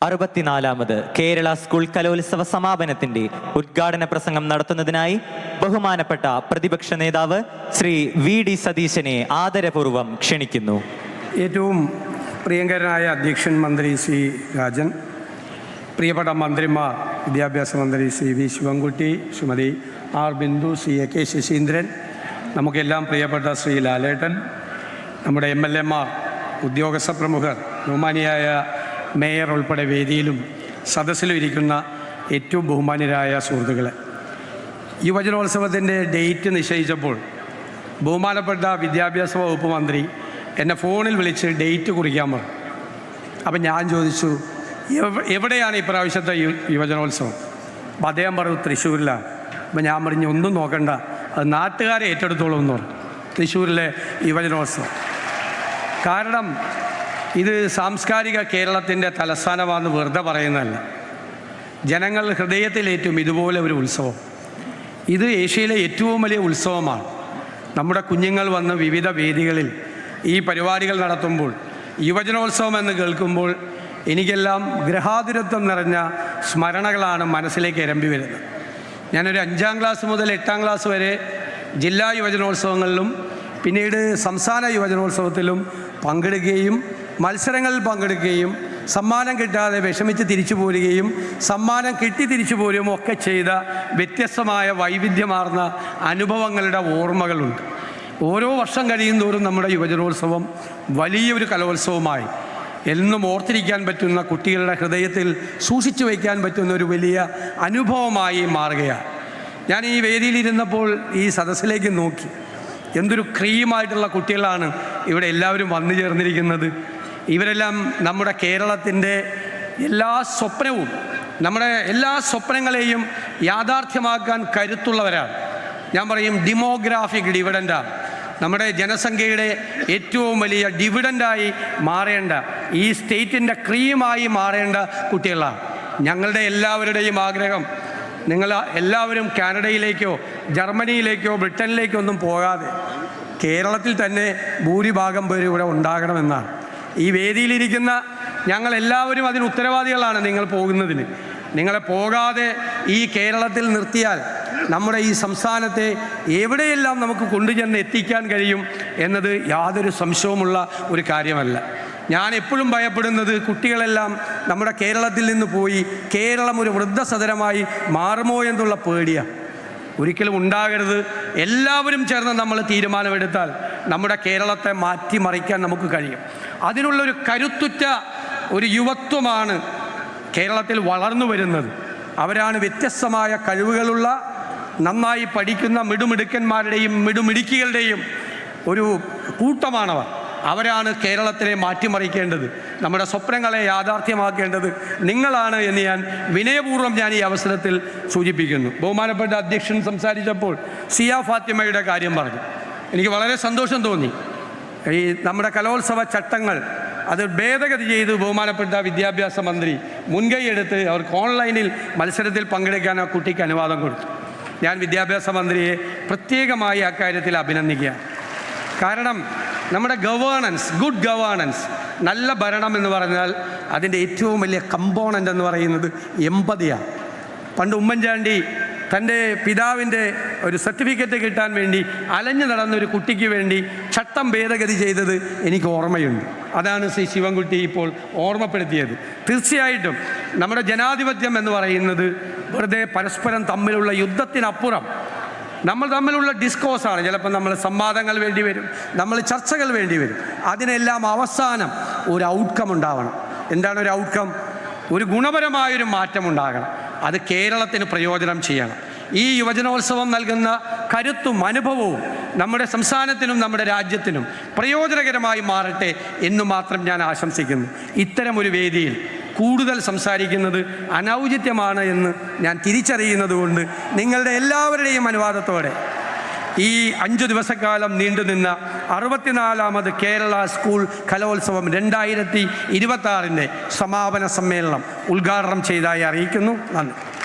അറുപത്തിനാലാമത് Kerala school കലോത്സവ സമാപനത്തിന്റെ ഉദ്ഘാടന പ്രസംഗം നടത്തുന്നതിനായി ബഹുമാനപ്പെട്ട പ്രതിപക്ഷ നേതാവ് ശ്രീ വി ഡി സതീശനെ ആദരപൂർവം ക്ഷണിക്കുന്നു. ഏറ്റവും പ്രിയങ്കരനായ അധ്യക്ഷൻ മന്ത്രി ശ്രീ രാജൻ പ്രിയപ്പെട്ട മന്ത്രിമാർ വിദ്യാഭ്യാസ മന്ത്രി Shri V Sivankutty Shrimati R Bindu C A K Saseendran നമുക്കെല്ലാം പ്രിയപ്പെട്ട ശ്രീ ലാലേട്ടൻ നമ്മുടെ എം എൽ എമാർ ഉദ്യോഗസ്ഥ പ്രമുഖർ ബഹുമാനിയായ മേയർ ഉൾപ്പെടെ വേദിയിലും സദസ്സിലും ഇരിക്കുന്ന ഏറ്റവും ബഹുമാന്യരായ സുഹൃത്തുക്കളെ യുവജനോത്സവത്തിന്റെ ഡേറ്റ് നിശ്ചയിച്ചപ്പോൾ ബഹുമാനപ്പെട്ട വിദ്യാഭ്യാസ വകുപ്പ് മന്ത്രി എന്നെ ഫോണിൽ വിളിച്ച് ഡേറ്റ് കുറിക്കാൻ പറഞ്ഞു. അപ്പം ഞാൻ ചോദിച്ചു എവിടെയാണ് ഈ പ്രാവശ്യത്തെ യുവജനോത്സവം? അപ്പം അദ്ദേഹം പറഞ്ഞു തൃശ്ശൂരിലാണ്. അപ്പം ഞാൻ പറഞ്ഞു ഒന്നും നോക്കണ്ട അത് നാട്ടുകാരെ ഏറ്റെടുത്തോളൂ എന്ന് പറഞ്ഞു. തൃശ്ശൂരിലെ യുവജനോത്സവം. കാരണം ഇത് സാംസ്കാരിക കേരളത്തിന്റെ തലസ്ഥാനമാണെന്ന് വെറുതെ പറയുന്നതല്ല. ജനങ്ങൾ ഹൃദയത്തിലേറ്റും ഇതുപോലെ ഒരു ഉത്സവം. ഇത് ഏഷ്യയിലെ ഏറ്റവും വലിയ ഉത്സവമാണ്. നമ്മുടെ കുഞ്ഞുങ്ങൾ വന്ന് വിവിധ വേദികളിൽ ഈ പരിപാടികൾ നടത്തുമ്പോൾ യുവജനോത്സവം എന്ന് കേൾക്കുമ്പോൾ എനിക്കെല്ലാം ഗ്രഹാതുരത്വം നിറഞ്ഞ സ്മരണകളാണ് മനസ്സിലേക്ക് ഇരമ്പി വരുന്നത്. ഞാനൊരു അഞ്ചാം ക്ലാസ് മുതൽ എട്ടാം ക്ലാസ് വരെ ജില്ലാ യുവജനോത്സവങ്ങളിലും പിന്നീട് സംസ്ഥാന യുവജനോത്സവത്തിലും പങ്കെടുക്കുകയും മത്സരങ്ങളിൽ പങ്കെടുക്കുകയും സമ്മാനം കിട്ടാതെ വിഷമിച്ച് തിരിച്ചു പോരുകയും സമ്മാനം കിട്ടി തിരിച്ചു പോരുകയും ഒക്കെ ചെയ്ത വ്യത്യസ്തമായ വൈവിധ്യമാർന്ന അനുഭവങ്ങളുടെ ഓർമ്മകളുണ്ട്. ഓരോ വർഷം കഴിയും തോറും നമ്മുടെ യുവജനോത്സവം വലിയൊരു കലോത്സവമായി. എന്നും ഓർത്തിരിക്കാൻ പറ്റുന്ന കുട്ടികളുടെ ഹൃദയത്തിൽ സൂക്ഷിച്ചു വയ്ക്കാൻ പറ്റുന്ന ഒരു വലിയ അനുഭവമായി മാറുകയാണ്. ഞാൻ ഈ വേദിയിലിരുന്നപ്പോൾ ഈ സദസ്സിലേക്ക് നോക്കി. എന്തൊരു ക്രീമായിട്ടുള്ള കുട്ടികളാണ് ഇവിടെ എല്ലാവരും വന്നു ചേർന്നിരിക്കുന്നത്. ഇവരെല്ലാം നമ്മുടെ കേരളത്തിന്റെ എല്ലാ സ്വപ്നവും നമ്മുടെ എല്ലാ സ്വപ്നങ്ങളെയും യാഥാർത്ഥ്യമാക്കാൻ കരുത്തുള്ളവരാണ്. ഞാൻ പറയും ഡിമോഗ്രാഫിക് ഡിവിഡന്റാണ് നമ്മുടെ ജനസംഖ്യയുടെ ഏറ്റവും വലിയ ഡിവിഡന്റായി മാറേണ്ട ഈ സ്റ്റേറ്റിന്റെ ക്രീമായി മാറേണ്ട കുട്ടികളാണ്. ഞങ്ങളുടെ എല്ലാവരുടെയും ആഗ്രഹം നിങ്ങൾ എല്ലാവരും കാനഡയിലേക്കോ ജർമ്മനിയിലേക്കോ ബ്രിട്ടനിലേക്കോ ഒന്നും പോകാതെ കേരളത്തിൽ തന്നെ ഭൂരിഭാഗം പേര് ഇവിടെ ഉണ്ടാകണമെന്നാണ്. ഈ വേദിയിലിരിക്കുന്ന ഞങ്ങൾ എല്ലാവരും അതിന് ഉത്തരവാദികളാണ് നിങ്ങൾ പോകുന്നതിന്. നിങ്ങളെ പോകാതെ ഈ കേരളത്തിൽ നിർത്തിയാൽ നമ്മുടെ ഈ സംസ്ഥാനത്തെ എവിടെയെല്ലാം നമുക്ക് കൊണ്ടുചെന്ന് എത്തിക്കാൻ കഴിയും എന്നത് യാതൊരു സംശയവുമുള്ള ഒരു കാര്യമല്ല. ഞാൻ എപ്പോഴും ഭയപ്പെടുന്നത് കുട്ടികളെല്ലാം നമ്മുടെ കേരളത്തിൽ നിന്ന് പോയി കേരളം ഒരു വൃദ്ധസദനമായി മാറുമോ എന്നുള്ള പേടിയാണ് ഒരിക്കലും ഉണ്ടാകരുത്. എല്ലാവരും ചേർന്ന് നമ്മൾ തീരുമാനമെടുത്താൽ നമ്മുടെ കേരളത്തെ മാറ്റിമറിക്കാൻ നമുക്ക് കഴിയും. അതിനുള്ളൊരു കരുത്തുറ്റ ഒരു യുവത്വമാണ് കേരളത്തിൽ വളർന്നു വരുന്നത്. അവരാണ് വ്യത്യസ്തമായ കഴിവുകളുള്ള നന്നായി പഠിക്കുന്ന മിടുമിടുക്കന്മാരുടെയും മിടുമിടുക്കികളുടെയും ഒരു കൂട്ടമാണവർ. അവരാണ് കേരളത്തിനെ മാറ്റിമറിക്കേണ്ടത്. നമ്മുടെ സ്വപ്നങ്ങളെ യാഥാർത്ഥ്യമാക്കേണ്ടത് നിങ്ങളാണ് എന്ന് ഞാൻ വിനയപൂർവം ഞാൻ ഈ അവസരത്തിൽ സൂചിപ്പിക്കുന്നു. ബഹുമാനപ്പെട്ട അധ്യക്ഷൻ സംസാരിച്ചപ്പോൾ സിയാ ഫാത്തിമയുടെ കാര്യം പറഞ്ഞു. എനിക്ക് വളരെ സന്തോഷം തോന്നി. ഈ നമ്മുടെ കലോത്സവ ചട്ടങ്ങൾ അത് ഭേദഗതി ചെയ്ത് ബഹുമാനപ്പെട്ട വിദ്യാഭ്യാസ മന്ത്രി മുൻകൈയെടുത്ത് അവർക്ക് ഓൺലൈനിൽ മത്സരത്തിൽ പങ്കെടുക്കാൻ ആ കുട്ടിക്ക് അനുവാദം കൊടുത്തു. ഞാൻ വിദ്യാഭ്യാസ മന്ത്രിയെ പ്രത്യേകമായി അക്കാര്യത്തിൽ അഭിനന്ദിക്കുക കാരണം നമ്മുടെ ഗവേണൻസ് ഗുഡ് ഗവേണൻസ് നല്ല ഭരണം എന്ന് പറഞ്ഞാൽ അതിന്റെ ഏറ്റവും വലിയ കമ്പോണന്റ് എന്ന് പറയുന്നത് എമ്പതിയാണ്. പണ്ട് ഉമ്മൻചാണ്ടി തന്റെ പിതാവിന്റെ ഒരു സർട്ടിഫിക്കറ്റ് കിട്ടാൻ വേണ്ടി അലഞ്ഞു നടന്ന ഒരു കുട്ടിക്ക് വേണ്ടി ചട്ടം ഭേദഗതി ചെയ്തത് എനിക്ക് ഓർമ്മയുണ്ട്. അതാണ് ശ്രീ ശിവൻകുട്ടി ഇപ്പോൾ ഓർമ്മപ്പെടുത്തിയത്. തീർച്ചയായിട്ടും നമ്മുടെ ജനാധിപത്യം എന്ന് പറയുന്നത് വെറുതെ പരസ്പരം തമ്മിലുള്ള യുദ്ധത്തിനപ്പുറം നമ്മൾ തമ്മിലുള്ള ഡിസ്കോസാണ്. ചിലപ്പോൾ നമ്മൾ സംവാദങ്ങൾ വേണ്ടി വരും നമ്മൾ ചർച്ചകൾ വേണ്ടി വരും. അതിനെല്ലാം അവസാനം ഒരു ഔട്ട്കം ഉണ്ടാവണം. എന്താണ് ഒരു ഔട്ട്കം ഒരു ഗുണപരമായൊരു മാറ്റം ഉണ്ടാകണം അത് കേരളത്തിന് പ്രയോജനം ചെയ്യണം. ഈ യുവജനോത്സവം നൽകുന്ന കരുത്തും അനുഭവവും നമ്മുടെ സംസ്ഥാനത്തിനും നമ്മുടെ രാജ്യത്തിനും പ്രയോജനകരമായി മാറട്ടെ എന്ന് മാത്രം ഞാൻ ആശംസിക്കുന്നു. ഇത്തരമൊരു വേദിയിൽ കൂടുതൽ സംസാരിക്കുന്നത് അനൗചിത്യമാണ് എന്ന് ഞാൻ തിരിച്ചറിയുന്നതുകൊണ്ട് നിങ്ങളുടെ എല്ലാവരുടെയും അനുവാദത്തോടെ ഈ അഞ്ചു ദിവസക്കാലം നീണ്ടുനിന്ന അറുപത്തിനാലാമത് കേരള സ്കൂൾ കലോത്സവം രണ്ടായിരത്തി ഇരുപത്തി സമാപന സമ്മേളനം ഉദ്ഘാടനം ചെയ്തതായി അറിയിക്കുന്നു. നന്ദി.